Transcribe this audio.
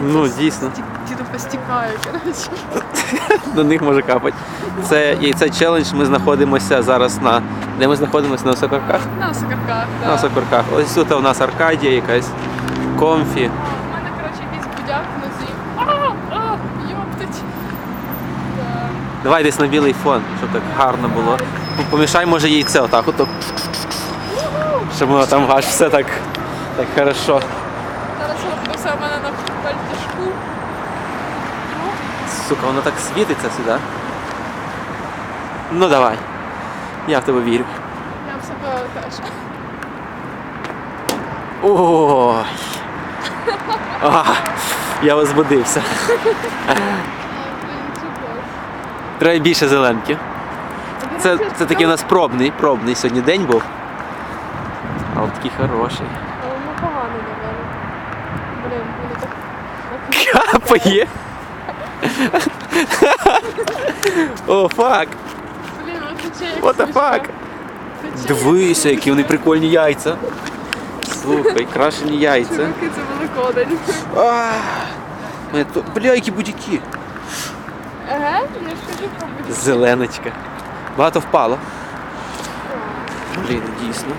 Ну, дійсно. Ті- тупо стікає, коротше. До них може капати. Це яйце челендж. Ми знаходимося зараз на. Де ми знаходимося? На Сокорках? На сокарках, На так. Ось тут у нас Аркадія якась. Комфі. У мене, коротше, якийсь будяк внизі. Йоптать. Давай десь на білий фон, щоб так гарно було. Помішай, може, яйце отак. Отак. Щоб воно там аж все так, так хорошо. Зараз в мене на пальтішку. Сука, воно так світиться сюди. Ну давай. Я в тебе вірю. Я в себе теж. Ой. А, я возбудився. Треба більше зеленки. Це, це такий у нас пробний, пробний сьогодні день був. Але такий хороший. Але ну погано, напевно. Блін, воно так... Капає. О, фак. Блін, як What the fuck? Дивися, які вони прикольні яйця. Слухай, крашені яйця. Чуваки, це Великодень. А, мене то- Бля, які будь-які. Ага, я ж кажу про будь Зеленочка. Багато впало. Блін, дійсно.